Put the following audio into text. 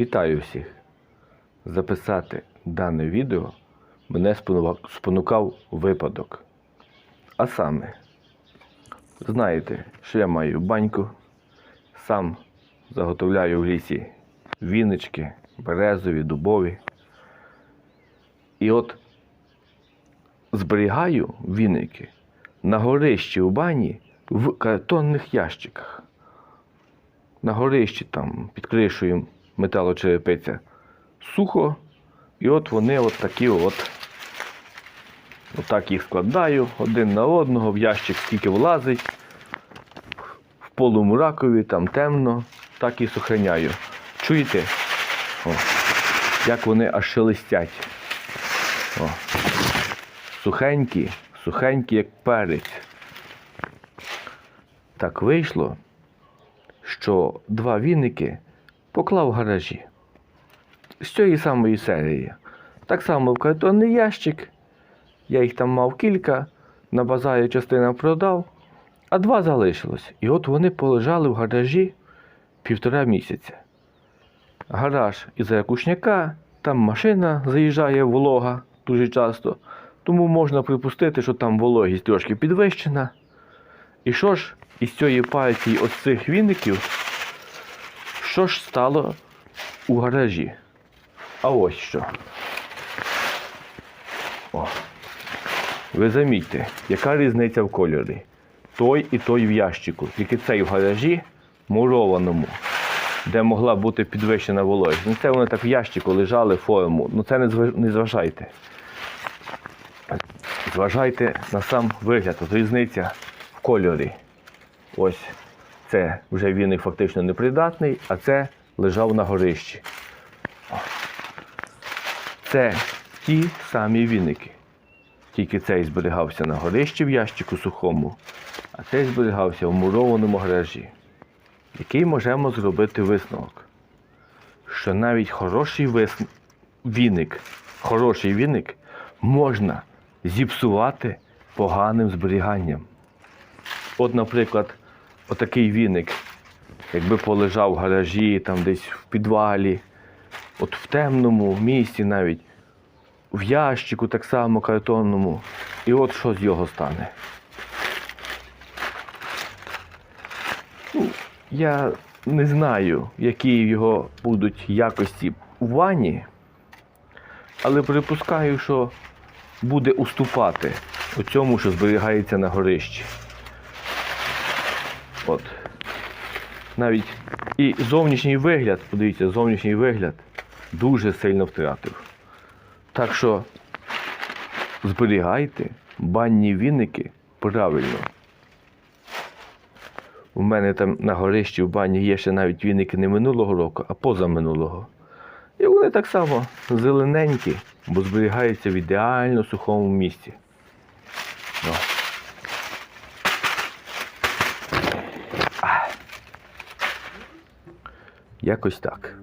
Вітаю всіх! Записати дане відео мене спонукав випадок. А саме, знаєте, що я маю баньку, сам заготовляю в лісі вінички, березові, дубові. І от зберігаю віники на горищі у бані в картонних ящиках на горищі там під кришею металочерепиця сухо. І от вони от такі от. Отак їх складаю один на одного, в ящик скільки влазить. В полумракові, там темно, так і сохраняю. Чуєте? О, як вони аж шелестять. О. Сухенькі, сухенькі, як перець. Так вийшло, що два віники поклав в гаражі. З цієї самої серії. Так само в картонний ящик. Я їх там мав кілька, на базарі частина продав, а два залишилось. І от вони полежали в гаражі півтора місяця. Гараж із ракушняка, там машина заїжджає волога дуже часто, тому можна припустити, що там вологість трошки підвищена. І що ж із цієї партії ось цих віників, що ж стало у гаражі? А ось що. О. Ви замітьте, яка різниця в кольорі. Той і той в ящику. Тільки цей в гаражі мурованому, де могла бути підвищена вологість. Ну це вони так в ящику лежали форму. Ну це не, зважайте. Зважайте на сам вигляд. От різниця в кольорі. Ось це вже він фактично непридатний, а це лежав на горищі. Це ті самі віники. Тільки цей зберігався на горищі в ящику сухому, а цей зберігався в мурованому гаражі. Який можемо зробити висновок? Що навіть хороший вис... віник, хороший віник можна зіпсувати поганим зберіганням. От, наприклад, отакий віник, якби полежав в гаражі, там десь в підвалі, от в темному місці навіть, в ящику так само картонному. І от що з його стане. Ну, я не знаю, які його будуть якості у ванні, але припускаю, що буде уступати у цьому, що зберігається на горищі. От. Навіть і зовнішній вигляд, подивіться, зовнішній вигляд дуже сильно втратив. Так що зберігайте банні віники правильно. У мене там на горищі в бані є ще навіть віники не минулого року, а позаминулого. І вони так само зелененькі, бо зберігаються в ідеально сухому місці. Якось так.